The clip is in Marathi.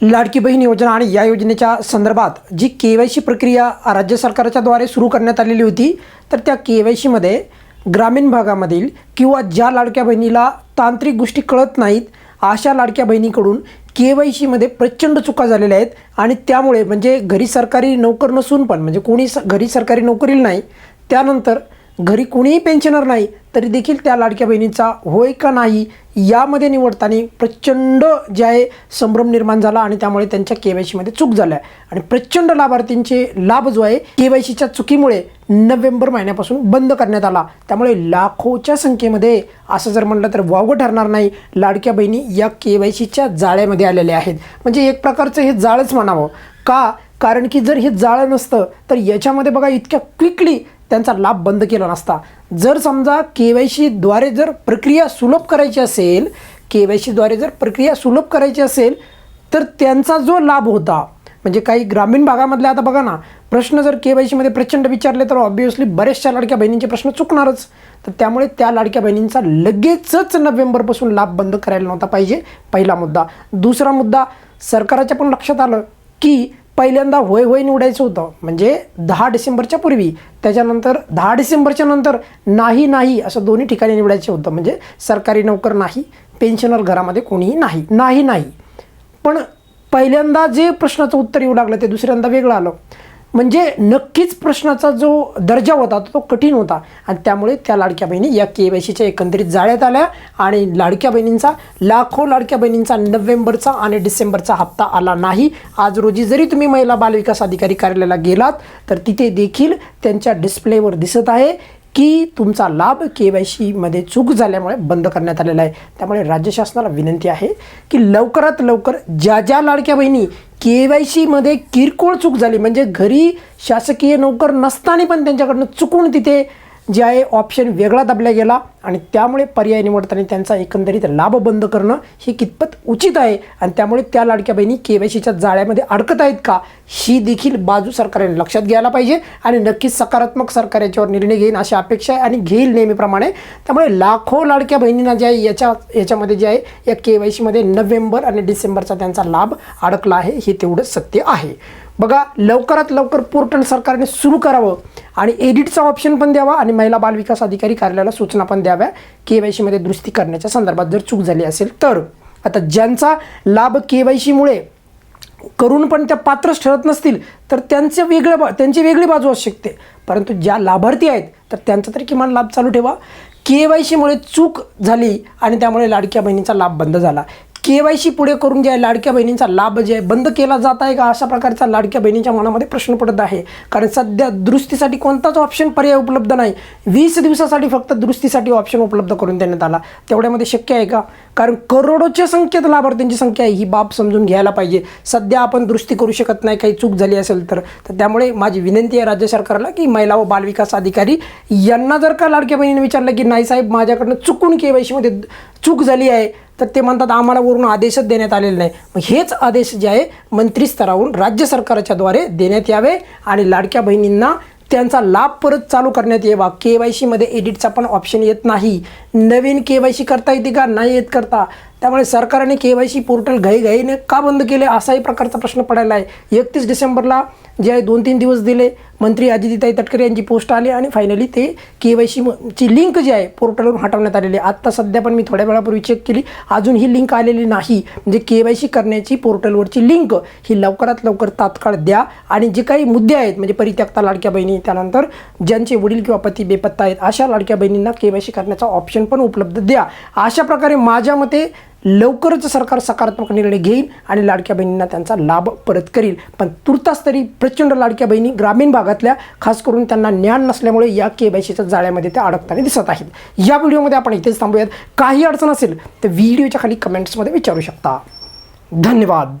लाडकी बहीण योजना आणि या योजनेच्या संदर्भात जी के वाय सी प्रक्रिया राज्य सरकारच्या द्वारे सुरू करण्यात आलेली होती तर त्या के वाय सीमध्ये ग्रामीण भागामधील किंवा ज्या लाडक्या बहिणीला तांत्रिक गोष्टी कळत नाहीत अशा लाडक्या बहिणीकडून के वाय सीमध्ये प्रचंड चुका झालेल्या आहेत आणि त्यामुळे म्हणजे घरी सरकारी नोकर नसून पण म्हणजे कोणी स घरी सरकारी नोकरीला नाही त्यानंतर घरी कुणीही पेन्शनर नाही तरी देखील त्या लाडक्या बहिणीचा होय का नाही यामध्ये निवडताना प्रचंड जे आहे संभ्रम निर्माण झाला आणि त्यामुळे त्यांच्या के वाय सीमध्ये चूक झाल्या आणि प्रचंड लाभार्थींचे लाभ जो आहे के वाय सीच्या चुकीमुळे नोव्हेंबर महिन्यापासून बंद करण्यात आला. त्यामुळे लाखोच्या संख्येमध्ये असं जर म्हटलं तर वावगं ठरणार नाही लाडक्या बहिणी या के वाय सीच्या जाळ्यामध्ये आलेल्या आहेत. म्हणजे एक प्रकारचं हे जाळच म्हणावं. का? कारण की जर हे जाळं नसतं तर याच्यामध्ये बघा इतक्या क्विकली त्यांचा लाभ बंद केला नसता. जर समजा के वाय सीद्वारे जर प्रक्रिया सुलभ करायची असेल के वाय सीद्वारे जर प्रक्रिया सुलभ करायची असेल तर त्यांचा जो लाभ होता म्हणजे काही ग्रामीण भागामधल्या आता बघा ना प्रश्न जर के वाय सीमध्ये प्रचंड विचारले तर ऑब्वियसली बऱ्याचशा लाडक्या बहिणींचे प्रश्न चुकणारच. तर त्यामुळे त्या लाडक्या बहिणींचा लगेचच नोव्हेंबरपासून लाभ बंद करायला नव्हता पाहिजे पहिला मुद्दा. दुसरा मुद्दा सरकारच्या पण लक्षात आलं की पहिल्यांदा होय होय निवडायचं होतं. म्हणजे दहा डिसेंबरच्या पूर्वी. त्याच्यानंतर दहा डिसेंबरच्या नंतर नाही नाही असं दोन्ही ठिकाणी निवडायचं होतं. म्हणजे सरकारी नोकर नाही पेन्शनर घरामध्ये कोणीही नाही नाही नाही. पण पहिल्यांदा जे प्रश्नाचं उत्तर येऊ लागलं ते दुसऱ्यांदा वेगळं आलं. म्हणजे नक्कीच प्रश्नाचा जो दर्जा होता तो कठीण होता. आणि त्यामुळे त्या लाडक्या बहिणी या के वाय सीच्या एकंदरीत जाळ्यात आल्या आणि लाडक्या बहिणींचा लाखो लाडक्या बहिणींचा नोव्हेंबरचा आणि डिसेंबरचा हप्ता आला नाही. आज रोजी जरी तुम्ही महिला बालविकास अधिकारी कार्यालयाला गेलात तर तिथे देखील त्यांच्या डिस्प्लेवर दिसत आहे की तुमचा लाभ के वाय सीमध्ये चूक झाल्यामुळे बंद करण्यात आलेला आहे. त्यामुळे राज्य शासनाला विनंती आहे की लवकरात लवकर ज्या ज्या लाडक्या बहिणी के वाय सीमध्ये किरकोळ चूक झाली. म्हणजे घरी शासकीय नोकर नसताना पण त्यांच्याकडनं चुकून तिथे जे आहे ऑप्शन वेगळा दाबला गेला. आणि त्यामुळे पर्याय निवडताना त्यांचा एकंदरीत लाभ बंद करणं हे कितपत उचित आहे? आणि त्यामुळे त्या लाडक्या बहिणी के वाय सीच्या जाळ्यामध्ये अडकत आहेत का? ही देखील बाजू सरकारने लक्षात घ्यायला पाहिजे आणि नक्कीच सकारात्मक सरकार याच्यावर निर्णय घेईन अशी अपेक्षा आहे आणि घेईल नेहमीप्रमाणे. त्यामुळे लाखो लाडक्या बहिणींना जे आहे याच्या याच्यामध्ये जे आहे या के वाय सीमध्ये नोव्हेंबर आणि डिसेंबरचा त्यांचा लाभ अडकला आहे हे तेवढं सत्य आहे. बघा लवकरात लवकर पोर्टल सरकारने सुरू करावं आणि एडिटचा ऑप्शन पण द्यावा आणि महिला बालविकास अधिकारी कार्यालयाला सूचना पण कराव्या. के वाय सीमध्ये दुरुस्ती करण्याच्या संदर्भात जर चूक झाली असेल तर. आता ज्यांचा लाभ के वाय सीमुळे करून पण त्या पात्रच ठरत नसतील तर त्यांचं वेगळं बा त्यांची वेगळी बाजू असू शकते. परंतु ज्या लाभार्थी आहेत तर त्यांचा तरी किमान लाभ चालू ठेवा. के वाय सीमुळे चूक झाली आणि त्यामुळे लाडक्या बहिणीचा लाभ बंद झाला. के वाय सी पुढे करून जे आहे लाडक्या बहिणींचा लाभ जे आहे बंद केला जात आहे का? अशा प्रकारचा लाडक्या बहिणीच्या मनामध्ये प्रश्न पडत आहे. कारण सध्या दुरुस्तीसाठी कोणताच ऑप्शन पर्याय उपलब्ध नाही. वीस दिवसासाठी फक्त दुरुस्तीसाठी ऑप्शन उपलब्ध करून देण्यात आला. तेवढ्यामध्ये शक्य आहे का? कारण करोडोच्या संख्येत लाभार्थ्यांची संख्या आहे. ही बाब समजून घ्यायला पाहिजे. सध्या आपण दुरुस्ती करू शकत नाही. काही चूक झाली असेल तर. तर त्यामुळे माझी विनंती आहे राज्य सरकारला की महिला व बालविकास अधिकारी यांना जर का लाडक्या बहिणीने विचारलं की नाही साहेब माझ्याकडनं चुकून के वाय सीमध्ये चूक झाली आहे. तर ते म्हणतात आम्हाला वरून आदेशच देण्यात आलेले नाही. मग हेच आदेश जे आहे मंत्री स्तरावरून राज्य सरकारच्या द्वारे देण्यात यावे आणि लाडक्या बहिणींना त्यांचा लाभ परत चालू करण्यात यावा. के वाय सीमध्ये एडिटचा पण ऑप्शन येत नाही. नवीन के वाय सी करता येते का? नाही येत करता. त्यामुळे सरकारने के वाय सी पोर्टल घाईघाईने का बंद केले? असाही प्रकारचा प्रश्न पडायला आहे. एकतीस डिसेंबरला जे आहे दोन तीन दिवस दिले. मंत्री अदितीताई तटकरे यांची पोस्ट आली आणि फायनली ते के वाय सी ची लिंक जी आहे पोर्टलवरून हटवण्यात आलेली आहे. आत्ता सध्या पण मी थोड्या वेळापूर्वी चेक केली. अजून ही लिंक आलेली नाही. म्हणजे के वाय सी करण्याची पोर्टलवरची लिंक ही लवकरात लवकर तात्काळ द्या. आणि जे काही मुद्दे आहेत म्हणजे परित्यक्ता लाडक्या बहिणी त्यानंतर ज्यांचे वडील किंवा पती बेपत्ता आहेत अशा लाडक्या बहिणींना के वाय सी करण्याचा ऑप्शन पण उपलब्ध द्या. अशा प्रकारे माझ्या मते लवकरच सरकार सकारात्मक निर्णय घेईल आणि लाडक्या बहिणींना त्यांचा लाभ परत करील. पण तुर्तास तरी प्रचंड लाडक्या बहिणी ग्रामीण भागातल्या खास करून त्यांना ज्ञान नसल्यामुळे या के बायसीच्या जाळ्यामध्ये त्या अडकताना दिसत आहेत. या व्हिडिओमध्ये आपण इथेच थांबूयात. काही अडचण असेल तर व्हिडिओच्या खाली कमेंट्समध्ये विचारू शकता. धन्यवाद.